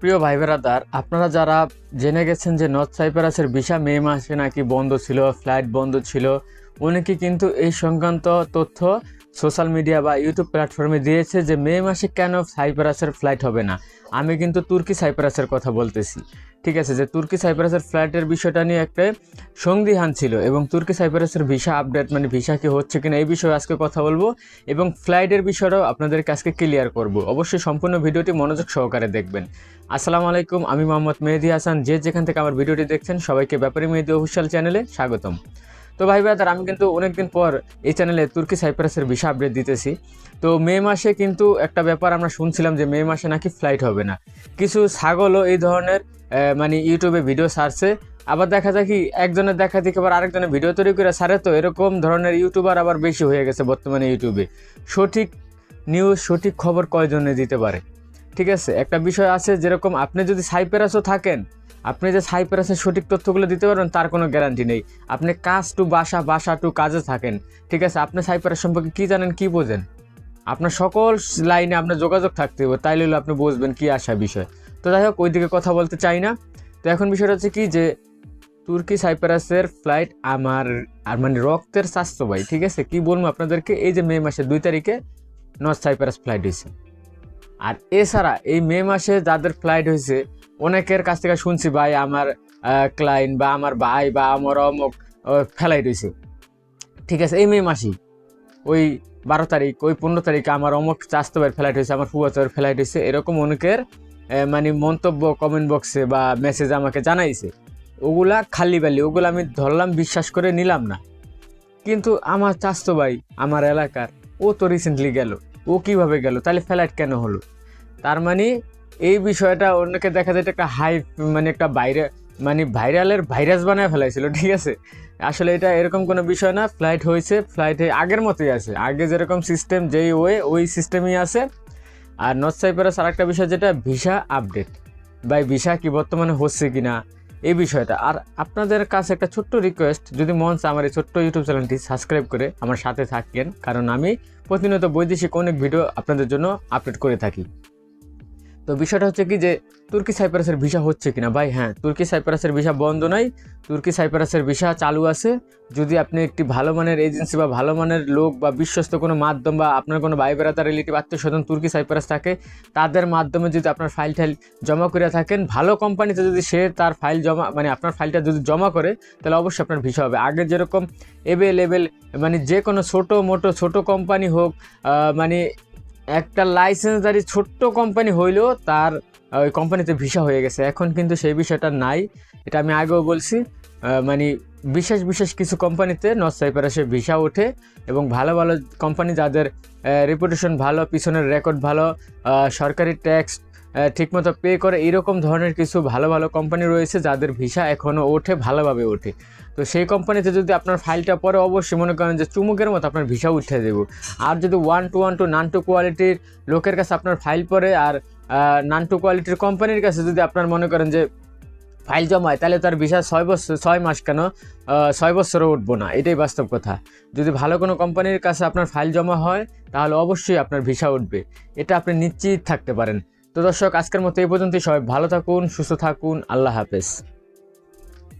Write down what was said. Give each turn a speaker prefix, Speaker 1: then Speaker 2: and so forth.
Speaker 1: প্রিয় ভাই ভেরাদার আপনারা যারা জেনে গেছেন যে নর্থ সাইপ্রাসের ভিসা মে মাসে নাকি বন্ধ ছিল ফ্লাইট বন্ধ ছিল অনেকে কিন্তু এই সংক্রান্ত তথ্য সোশ্যাল মিডিয়া বা ইউটিউব প্ল্যাটফর্মে দিয়েছে যে মে মাসে কেন সাইপ্রাসের ফ্লাইট হবে না? আমি কিন্তু তুর্কি সাইপ্রাসের কথা বলতেছি। ঠিক আছে, যে তুর্কি সাইপ্রাসের ফ্লাইটের বিষয়টা নিয়ে একটা সন্দিহান ছিল এবং তুর্কি সাইপ্রাসের ভিসা আপডেট মানে ভিসা কি হচ্ছে কিনা, এই বিষয়ে আজকে কথা বলব এবং ফ্লাইটের বিষয়টাও আপনাদেরকে আজকে ক্লিয়ার করব। অবশ্যই সম্পূর্ণ ভিডিওটি মনোযোগ সহকারে দেখবেন। আসসালামু আলাইকুম, আমি মোহাম্মদ মেহেদি হাসান। যে যেখান থেকে আমার ভিডিওটি দেখছেন, সবাইকে ব্যাপারী মেহেদি অফিসিয়াল চ্যানেলে স্বাগতম। তো ভাই ব্রাদার, আমি কিন্তু অনেকদিন পর এই চ্যানেলে তুর্কি সাইপ্রাসের ভিসা আপডেট দিতেছি। তো মে মাসে কিন্তু একটা ব্যাপার আমরা শুনছিলাম যে মে মাসে নাকি ফ্লাইট হবে না। কিছু ছাগলও এই ধরনের মানে ইউটিউবে ভিডিও সারছে আবার দেখা যায় কি, একজনের দেখা দেখে আবার আরেকজনের ভিডিও তৈরি করে সারে তো এরকম ধরনের ইউটিউবার আবার বেশি হয়ে গেছে বর্তমানে ইউটিউবে সঠিক নিউজ সঠিক খবর কয়জনে দিতে পারে? ঠিক আছে? একটা বিষয় আছে, যেরকম আপনি যদি সাইপ্রাসও থাকেন, আপনি যে সাইপ্রাসের সঠিক তথ্যগুলো দিতে পারবেন, তার কোনো গ্যারান্টি নেই। আপনি কাজ টু বাসা বাসা টু কাজে থাকেন। ঠিক আছে? আপনি সাইপ্রাস সম্পর্কে কী জানেন, কী বোঝেন? আপনার সকল লাইনে আপনার যোগাযোগ থাকতে হবে। তাইলে আপনি বুঝবেন কী আসা বিষয়। তো যাই হোক, ওইদিকে কথা বলতে চাই না। তো এখন বিষয়টা হচ্ছে কি যে, তুর্কি সাইপ্রাসের ফ্লাইট আমার, আর মানে রক্তের স্বাস্থ্য ভাই, ঠিক আছে? কি বলব আপনাদেরকে? এই যে মে মাসের দুই তারিখে নর্থ সাইপ্রাস ফ্লাইট হয়েছে। আর এছাড়া এই মে মাসে যাদের ফ্লাইট হয়েছে, অনেকের কাছ থেকে শুনছি ভাই, আমার ক্লায়েন্ট বা আমার ভাই বা আমার অমুক ফ্লাইট হয়েছে। ঠিক আছে, এই মে মাসেই, ওই বারো তারিখ, ওই পনেরো তারিখে আমার অমুক চাস্তবের ফ্লাইট হয়েছে, আমার ফুয়াতবের ফ্লাইট হয়েছে, এরকম অনেকের মানে মন্তব্য কমেন্ট বক্সে বা মেসেজ আমাকে জানাইছে। ওগুলা খালি বালি, ওগুলো আমি ধরলাম, বিশ্বাস করে নিলাম না। কিন্তু আমার চাস্তো ভাই, আমার এলাকার, ও তো রিসেন্টলি গেল। ও কীভাবে গেল? তাহলে ফ্লাইট কেন হলো? তার মানে এই বিষয়টা অন্যকে দেখা যায় একটা হাই মানে একটা বাইরে মানে ভাইরালের ভাইরাস বানায় ফেলাইছিল, ঠিক আছে? আসলে এটা এরকম কোনো বিষয় না ফ্লাইট হয়েছে ফ্লাইটে আগের মতোই আছে। আগে যেরকম সিস্টেম যেই ওয়ে ওই সিস্টেমই আছে। আর নর্থ সাইপ্রাস আর একটা বিষয় যেটা ভিসা আপডেট বা ভিসা কি বর্তমানে হচ্ছে কি না এই বিষয়টা। আর আপনাদের কাছে একটা ছোট্ট রিকোয়েস্ট যদি মন আমার এই ছোট্ট ইউটিউব চ্যানেলটি সাবস্ক্রাইব করে আমার সাথে থাকেন। কারণ আমি প্রতিনিয়ত বৈদেশিক অনেক ভিডিও আপনাদের জন্য আপলোড করে থাকি। তো বিষয়টা হচ্ছে কি যে, তুর্কি সাইপ্রাসের ভিসা হচ্ছে কিনা? ভাই হ্যাঁ তুর্কি সাইপ্রাসের ভিসা বন্ধ নাই। তুর্কি সাইপ্রাসের ভিসা চালু আছে। যদি আপনি একটি ভালো মানের এজেন্সি বা ভালো মানের লোক বা বিশ্বস্ত কোনো মাধ্যম বা আপনার কোনো ভাই বেড়াতা রিলেটিভ আত্মীয় স্বজন তুর্কি সাইপ্রাস থাকে, তাদের মাধ্যমে যদি আপনার ফাইল টাইল জমা করে থাকেন, ভালো কোম্পানিতে যদি সে তার ফাইল জমা মানে আপনার ফাইলটা যদি জমা করে, তাহলে অবশ্যই আপনার ভিসা হবে। আগে যেরকম এভেলেবেল মানে যে কোনো ছোটো মোটো, ছোটো কোম্পানি হোক মানে একটা লাইসেন্সদারি ছোট্ট কোম্পানি হইলেও তার ওই কোম্পানিতে ভিসা হয়ে গেছে। এখন কিন্তু সেই বিষয়টা নাই। এটা আমি আগেও বলছি মানে বিশেষ বিশেষ কিছু কোম্পানিতে নর্থ সাইপ্রাসে ভিসা ওঠে এবং ভালো ভালো কোম্পানি যাদের রেপুটেশন ভালো, পিছনের রেকর্ড ভালো সরকারি ট্যাক্স ঠিকমতো পে করে এরকম ধরনের কিছু ভালো ভালো কোম্পানি রয়েছে যাদের ভিসা এখনও ওঠে, ভালোভাবে ওঠে। তো সেই কোম্পানিতে যদি আপনার ফাইলটা পরে অবশ্যই মনে করেন যে চুমুকের মতো আপনার ভিসা উঠে দেবো। আর যদি ওয়ান টু ওয়ান টু নান টু কোয়ালিটির লোকের কাছে আপনার ফাইল পরে আর নান টু কোয়ালিটির কোম্পানির কাছে যদি আপনার মনে করেন যে ফাইল জমায় তাহলে তার ভিসা ছয় বছর, ছয় মাস কেন ছয় বছরও উঠবো না। এটাই বাস্তব কথা। যদি ভালো কোনো কোম্পানির কাছে আপনার ফাইল জমা হয়, তাহলে অবশ্যই আপনার ভিসা উঠবে। এটা আপনি নিশ্চিত থাকতে পারেন। তো দর্শক আজকের মতো এই পর্যন্তই। সবাই ভালো থাকুন সুস্থ থাকুন। আল্লাহ হাফেজ।